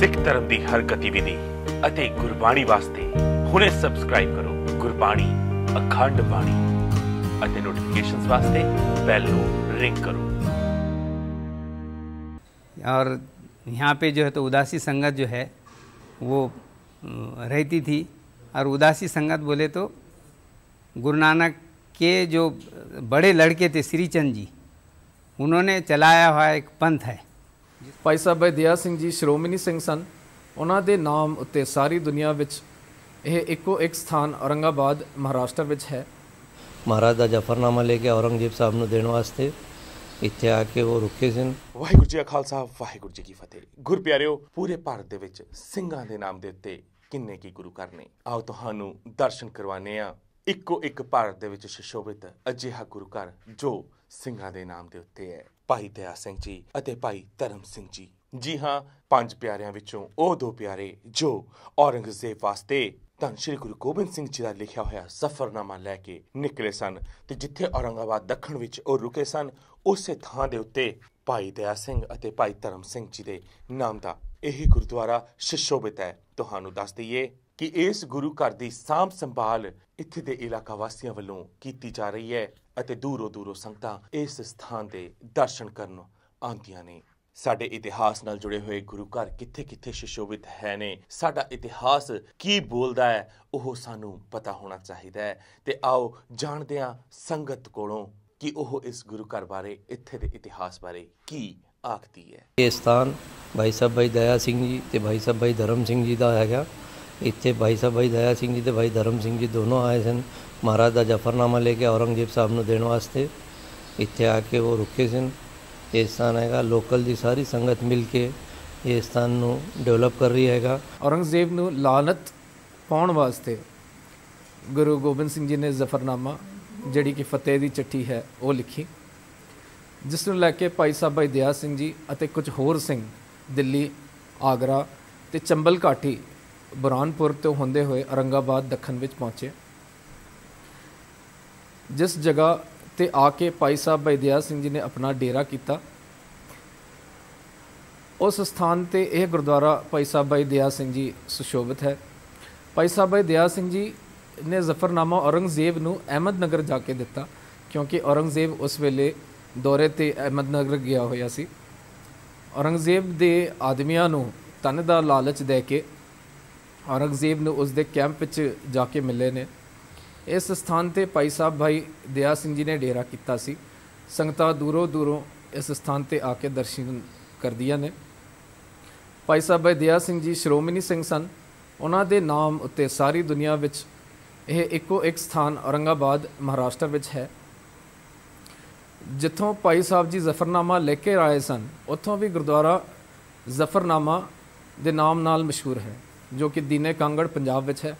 ਸਿੱਖ ਧਰਮ ਦੀ ਹਰ ਗਤੀਵਿਧੀ ਅਤੇ ਗੁਰਬਾਣੀ ਵਾਸਤੇ ਹੁਣੇ ਸਬਸਕ੍ਰਾਈਬ ਕਰੋ ਗੁਰਬਾਣੀ ਅਖੰਡ ਬਾਣੀ ਅਤੇ ਨੋਟੀਫਿਕੇਸ਼ਨਸ ਵਾਸਤੇ ਬੈਲ ਨੂੰ ਰਿੰਗ ਕਰੋ और यहाँ पे जो है तो उदासी संगत जो है वो अ, रहती थी और उदासी संगत बोले तो गुरु नानक के जो बड़े लड़के थे श्रीचंद जी उन्होंने चलाया हुआ एक पंथ है ਭਾਈ ਸਾਹਿਬ ਭਾਈ ਦਇਆ ਸਿੰਘ ਜੀ ਸ਼੍ਰੋਮਣੀ ਸਿੰਘ ਸਨ। ਉਹਨਾਂ ਦੇ ਨਾਮ ਉੱਤੇ ਸਾਰੀ ਦੁਨੀਆ ਵਿੱਚ ਇਹ ਇੱਕੋ ਇੱਕ ਸਥਾਨ ਔਰੰਗਾਬਾਦ ਮਹਾਰਾਸ਼ਟਰ ਵਿੱਚ ਹੈ। ਮਹਾਰਾਜ ਦਾ ਜਫਰਨਾਮਾ ਲੈ ਕੇ ਔਰੰਗਜ਼ੇਬ ਸਾਹਿਬ ਨੂੰ ਦੇਣ ਵਾਸਤੇ ਇੱਥੇ ਆ ਕੇ ਉਹ ਰੁਕੇ ਸਨ। ਵਾਹਿਗੁਰੂ ਜੀ ਕਾ ਖਾਲਸਾ ਵਾਹਿਗੁਰੂ ਜੀ ਕੀ ਫਤਿਹ। ਗੁਰ ਪਿਆਰਿਓ ਪੂਰੇ ਭਾਰਤ ਦੇ ਵਿੱਚ ਸਿੰਘਾਂ ਦੇ ਨਾਮ ਦੇ ਉੱਤੇ ਕਿੰਨੇ ਕੀ ਗੁਰੂ ਘਰ ਨੇ। ਆਓ ਤੁਹਾਨੂੰ ਦਰਸ਼ਨ ਕਰਵਾਨੇ ਆ ਇੱਕੋ ਇੱਕ ਭਾਰਤ ਦੇ ਵਿੱਚ ਸ਼ਿਸ਼ੋਭਿਤ ਅਜਿਹਾ ਗੁਰੂ ਘਰ ਜੋ ਸਿੰਘਾਂ ਦੇ ਨਾਮ ਦੇ ਉੱਤੇ ਹੈ, ਭਾਈ ਦਇਆ ਸਿੰਘ ਜੀ ਅਤੇ ਭਾਈ ਧਰਮ ਸਿੰਘ ਜੀ। ਜੀ ਹਾਂ, ਪੰਜ ਪਿਆਰਿਆਂ ਵਿੱਚੋਂ ਉਹ ਦੋ ਪਿਆਰੇ ਜੋ ਔਰੰਗਜ਼ੇਬ ਵਾਸਤੇ ਧੰਨ ਸ਼੍ਰੀ ਗੁਰੂ ਗੋਬਿੰਦ ਸਿੰਘ ਜੀ ਦਾ ਲਿਖਿਆ ਹੋਇਆ ਸਫਰਨਾਮਾ ਲੈ ਕੇ ਨਿਕਲੇ ਸਨ ਤੇ ਜਿੱਥੇ ਔਰੰਗਾਬਾਦ ਦੱਖਣ ਵਿੱਚ ਉਹ ਰੁਕੇ ਸਨ, ਉਸੇ ਥਾਂ ਦੇ ਉੱਤੇ ਭਾਈ ਦਇਆ ਸਿੰਘ ਅਤੇ ਭਾਈ ਧਰਮ ਸਿੰਘ ਜੀ ਦੇ ਨਾਮ ਦਾ ਇਹ ਗੁਰਦੁਆਰਾ ਸ਼ਿਸ਼ੋਭਿਤ ਹੈ। ਤੁਹਾਨੂੰ ਦੱਸ ਦਈਏ ਕਿ ਇਸ ਗੁਰੂ ਘਰ ਦੀ ਸਾਂਭ ਸੰਭਾਲ ਇੱਥੇ ਦੇ ਇਲਾਕਾ ਵਾਸੀਆਂ ਵੱਲੋਂ ਕੀਤੀ ਜਾ ਰਹੀ ਹੈ। ਅਤੇ ਦੂਰੋਂ ਦੂਰੋਂ ਸੰਗਤਾਂ ਇਸ ਸਥਾਨ ਦੇ ਦਰਸ਼ਨ ਕਰਨ ਆਉਂਦੀਆਂ ਨੇ। ਸਾਡੇ ਇਤਿਹਾਸ ਨਾਲ ਜੁੜੇ ਹੋਏ ਗੁਰੂ ਘਰ ਕਿੱਥੇ-ਕਿੱਥੇ ਸ਼ਿਸ਼ੋਭਿਤ ਹੈ ਨੇ, ਸਾਡਾ ਇਤਿਹਾਸ ਕੀ ਬੋਲਦਾ ਹੈ, ਉਹ ਸਾਨੂੰ ਪਤਾ ਹੋਣਾ ਚਾਹੀਦਾ ਹੈ। ਤੇ ਆਓ ਜਾਣਦੇ ਹਾਂ ਸੰਗਤ ਕੋਲੋਂ ਕਿ ਉਹ ਇਸ ਗੁਰੂ ਘਰ ਬਾਰੇ, ਇੱਥੇ ਦੇ ਇਤਿਹਾਸ ਬਾਰੇ ਕੀ ਆਖਦੀ ਹੈ। ਇਹ ਸਥਾਨ ਭਾਈ ਸਾਹਿਬ ਭਾਈ ਦਇਆ ਸਿੰਘ ਜੀ ਤੇ ਭਾਈ ਸਾਹਿਬ ਭਾਈ ਧਰਮ ਸਿੰਘ ਜੀ ਦਾ ਹੈਗਾ। ਇੱਥੇ ਭਾਈ ਸਾਹਿਬ ਭਾਈ ਦਇਆ ਸਿੰਘ ਜੀ ਤੇ ਭਾਈ ਧਰਮ ਸਿੰਘ ਜੀ ਦੋਨੋਂ ਆਏ ਸਨ। ਮਹਾਰਾਜ ਦਾ ਜਫਰਨਾਮਾ ਲੈ ਕੇ ਔਰੰਗਜ਼ੇਬ ਸਾਹਿਬ ਨੂੰ ਦੇਣ ਵਾਸਤੇ ਇੱਥੇ ਆ ਕੇ ਉਹ ਰੁਕੇ ਸਨ ਇਹ ਸਥਾਨ ਹੈਗਾ ਲੋਕਲ ਦੀ ਸਾਰੀ ਸੰਗਤ ਮਿਲ ਕੇ ਇਹ ਸਥਾਨ ਨੂੰ ਡਿਵੈਲਪ ਕਰ ਰਹੀ ਹੈਗਾ ਔਰੰਗਜ਼ੇਬ ਨੂੰ ਲਾਨਤ ਪਾਉਣ ਵਾਸਤੇ ਗੁਰੂ ਗੋਬਿੰਦ ਸਿੰਘ ਜੀ ਨੇ ਜ਼ਫਰਨਾਮਾ ਜਿਹੜੀ ਕਿ ਫਤਿਹ ਦੀ ਚਿੱਠੀ ਹੈ ਉਹ ਲਿਖੀ ਜਿਸ ਨੂੰ ਲੈ ਕੇ ਭਾਈ ਸਾਹਿਬ ਭਾਈ ਦਿਆ ਸਿੰਘ ਜੀ ਅਤੇ ਕੁਝ ਹੋਰ ਸਿੰਘ ਦਿੱਲੀ ਆਗਰਾ ਤੇ ਚੰਬਲ ਘਾਟੀ ਬੁਰਾਨਪੁਰ ਤੋਂ ਹੁੰਦੇ ਹੋਏ ਔਰੰਗਾਬਾਦ ਦੱਖਣ ਵਿੱਚ ਪਹੁੰਚੇ ਜਿਸ ਜਗ੍ਹਾ ਤੇ ਆ ਕੇ ਭਾਈ ਸਾਹਿਬ ਭਾਈ ਦਇਆ ਸਿੰਘ ਜੀ ਨੇ ਆਪਣਾ ਡੇਰਾ ਕੀਤਾ, ਉਸ ਸਥਾਨ ਤੇ ਇਹ ਗੁਰਦੁਆਰਾ ਭਾਈ ਸਾਹਿਬ ਭਾਈ ਦਇਆ ਸਿੰਘ ਜੀ ਸੁਸ਼ੋਭਿਤ ਹੈ। ਭਾਈ ਸਾਹਿਬ ਭਾਈ ਦਇਆ ਸਿੰਘ ਜੀ ਨੇ ਜ਼ਫਰਨਾਮਾ ਔਰੰਗਜ਼ੇਬ ਨੂੰ ਅਹਿਮਦਨਗਰ ਜਾ ਕੇ ਦਿੱਤਾ, ਕਿਉਂਕਿ ਔਰੰਗਜ਼ੇਬ ਉਸ ਵੇਲੇ ਦੌਰੇ ਤੇ ਅਹਿਮਦਨਗਰ ਗਿਆ ਹੋਇਆ ਸੀ। ਔਰੰਗਜ਼ੇਬ ਦੇ ਆਦਮੀਆਂ ਨੂੰ ਤਨ ਦਾ ਲਾਲਚ ਦੇ ਕੇ ਔਰੰਗਜ਼ੇਬ ਨੂੰ ਉਸ ਦੇ ਕੈਂਪ ਵਿੱਚ ਜਾ ਕੇ ਮਿਲੇ ਨੇ। ਇਸ ਸਥਾਨ ਤੇ ਭਾਈ ਸਾਹਿਬ ਭਾਈ ਦਇਆ ਸਿੰਘ ਜੀ ਨੇ ਡੇਰਾ ਕੀਤਾ ਸੀ। ਸੰਗਤਾਂ ਦੂਰੋਂ ਦੂਰੋਂ ਇਸ ਸਥਾਨ ਤੇ ਆ ਕੇ ਦਰਸ਼ਨ ਕਰਦੀਆਂ ਨੇ। ਭਾਈ ਸਾਹਿਬ ਭਾਈ ਦਇਆ ਸਿੰਘ ਜੀ ਸ਼੍ਰੋਮਣੀ ਸਿੰਘ ਸਨ। ਉਹਨਾਂ ਦੇ ਨਾਮ ਉੱਤੇ ਸਾਰੀ ਦੁਨੀਆ ਵਿੱਚ ਇਹ ਇੱਕੋ ਇੱਕ ਸਥਾਨ ਔਰੰਗਾਬਾਦ, ਮਹਾਰਾਸ਼ਟਰ ਵਿੱਚ ਹੈ। ਜਿੱਥੋਂ ਭਾਈ ਸਾਹਿਬ ਜੀ ਜ਼ਫਰਨਾਮਾ ਲੈ ਕੇ ਆਏ ਸਨ, ਉੱਥੋਂ ਵੀ ਗੁਰਦੁਆਰਾ ਜ਼ਫਰਨਾਮਾ ਦੇ ਨਾਮ ਨਾਲ ਮਸ਼ਹੂਰ ਹੈ, ਜੋ ਕਿ ਦੀਨੇ ਕਾਂਗੜ, ਪੰਜਾਬ ਵਿੱਚ ਹੈ।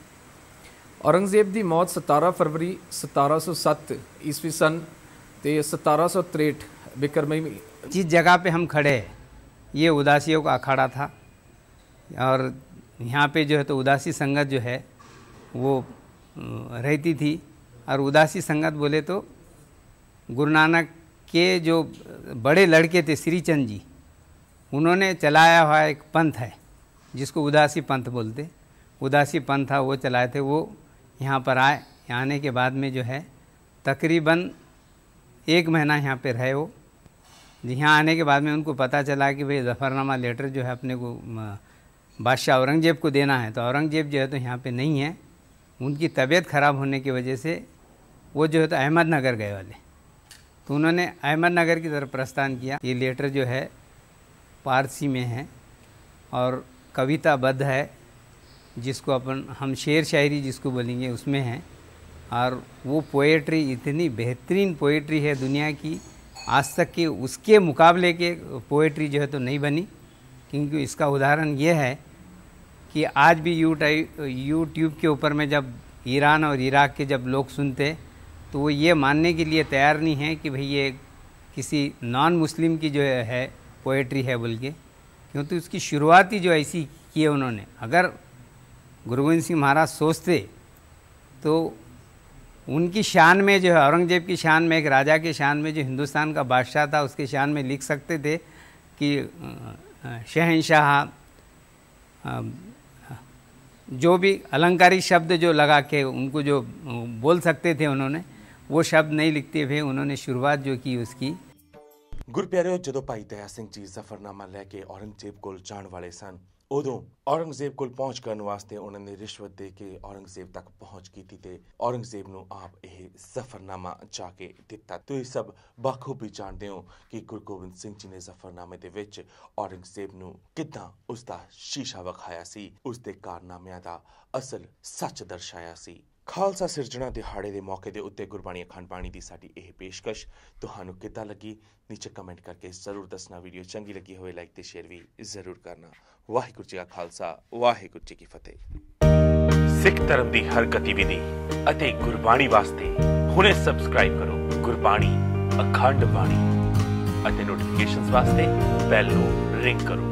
ਔਰੰਗਜ਼ੇਬ ਦੀ ਮੌਤ 17 ਫਰਵਰੀ 1707 ਈਸਵੀ ਸਨ ਤੇ 1763 ਬਿਕਰਮੀ जिस जगह पे हम खड़े हैं ये उदासियों का अखाड़ा था और यहाँ पे जो है तो उदासी संगत जो है वो अ, रहती थी और उदासी संगत बोले तो गुरु नानक के जो बड़े लड़के थे श्रीचंद जी उन्होंने चलाया हुआ एक पंथ है जिसको उदासी पंथ बोलते उदासी पंथ था वो चलाए थे वो यहाँ पर आए, आने के बाद में जो है, तकरीबन एक महीना यहाँ पे रहे वो। यहाँ आने के बाद में उनको पता चला कि भाई जफ़रनामा लेटर जो है अपने को बादशाह औरंगज़ेब को देना है। तो औरंगज़ेब जो है तो यहाँ पे नहीं है। उनकी तबीयत ख़राब होने की वजह से वो जो है तो अहमदनगर गए वाले। तो उन्होंने अहमदनगर की तरफ़ प्रस्थान किया। ये लेटर जो है, पारसी में है और कविताबद्ध है। जिसको अपन, हम शेर शायरी जिसको बोलेंगे, उसमें है। और वो पोएट्री इतनी बेहतरीन पोएट्री है दुनिया की। आज तक की उसके मुकाबले के पोएट्री जो है तो नहीं बनी। क्योंकि इसका उदाहरण ये है कि आज भी यूट्यूब के ऊपर में जब ईरान और इराक के जब लोग सुनते तो वो ये मानने के लिए तैयार नहीं है कि भाई ये किसी नॉन मुस्लिम की जो है पोएट्री है बोल के। क्योंकि उसकी शुरुआत ही जो ऐसी की है उन्होंने। अगर गुरु गोविंद सिंह महाराज सोचते तो उनकी शान में जो है औरंगजेब की शान में एक राजा के शान में जो हिंदुस्तान का बादशाह था उसके शान में लिख सकते थे कि अ, अ, शहनशाह अम, जो भी अलंकारी शब्द जो लगा के उनको जो बोल सकते थे उन्होंने वो शब्द नहीं लिखते हुए उन्होंने शुरुआत जो की उसकी ਗੁਰਪਿਆਰਿਓ ਜਦੋਂ ਭਾਈ ਦਇਆ ਸਿੰਘ ਜੀ ਜ਼ਫਰਨਾਮਾ ਲੈ ਕੇ ਔਰੰਗਜ਼ੇਬ ਕੋਲ ਜਾਣ ਵਾਲੇ ਸਨ ਉਦੋਂ ਔਰੰਗਜ਼ੇਬ ਕੋਲ ਪਹੁੰਚ ਕਰਨ ਵਾਸਤੇ ਉਹਨਾਂ ਨੇ ਰਿਸ਼ਵਤ ਦੇ ਕੇ ਔਰੰਗਜ਼ੇਬ ਤੱਕ ਪਹੁੰਚ ਕੀਤੀ ਤੇ ਔਰੰਗਜ਼ੇਬ ਨੂੰ ਆਪ ਇਹ ਜ਼ਫਰਨਾਮਾ ਜਾ ਕੇ ਦਿੱਤਾ। ਤੁਸੀਂ ਸਭ ਬਾਖੂਬੀ ਜਾਣਦੇ ਹੋ ਕਿ ਗੁਰੂ ਗੋਬਿੰਦ ਸਿੰਘ ਜੀ ਨੇ ਜ਼ਫਰਨਾਮੇ ਦੇ ਵਿੱਚ ਔਰੰਗਜ਼ੇਬ ਨੂੰ ਕਿੱਦਾਂ ਉਸ ਦਾ ਸ਼ੀਸ਼ਾ ਵਿਖਾਇਆ ਸੀ ਉਸ ਦੇ ਕਾਰਨਾਮਿਆਂ ਦਾ ਅਸਲ ਸੱਚ ਦਰਸਾਇਆ ਸੀ। ਖਾਲਸਾ ਸਿਰਜਣਾ ਦਿਹਾੜੇ ਦੇ ਮੌਕੇ ਦੇ ਉੱਤੇ ਗੁਰਬਾਣੀ ਅਖੰਡ ਬਾਣੀ ਦੀ ਸਾਡੀ ਇਹ ਪੇਸ਼ਕਸ਼। ਤੁਹਾਨੂੰ ਕਿੱਦਾਂ ਲੱਗੀ? ਨੀਚੇ ਕਮੈਂਟ ਕਰਕੇ ਜ਼ਰੂਰ ਦੱਸਣਾ। ਵੀਡੀਓ ਚੰਗੀ ਲੱਗੀ ਹੋਵੇ ਲਾਈਕ ਤੇ ਸ਼ੇਅਰ ਵੀ ਜ਼ਰੂਰ ਕਰਨਾ। ਵਾਹਿਗੁਰੂ ਜੀ ਕਾ ਖਾਲਸਾ, ਵਾਹਿਗੁਰੂ ਜੀ ਕੀ ਫਤਿਹ। ਸਿੱਖ ਧਰਮ ਦੀ ਹਰ ਗਤੀਵਿਧੀ ਅਤੇ ਗੁਰਬਾਣੀ ਵਾਸਤੇ ਹੁਣੇ ਸਬਸਕ੍ਰਾਈਬ ਕਰੋ ਗੁਰਬਾਣੀ ਅਖੰਡ ਬਾਣੀ ਅਤੇ ਨੋਟੀਫਿਕੇਸ਼ਨਸ ਵਾਸਤੇ ਬੈਲ ਨੂੰ ਰਿੰਗ ਕਰੋ।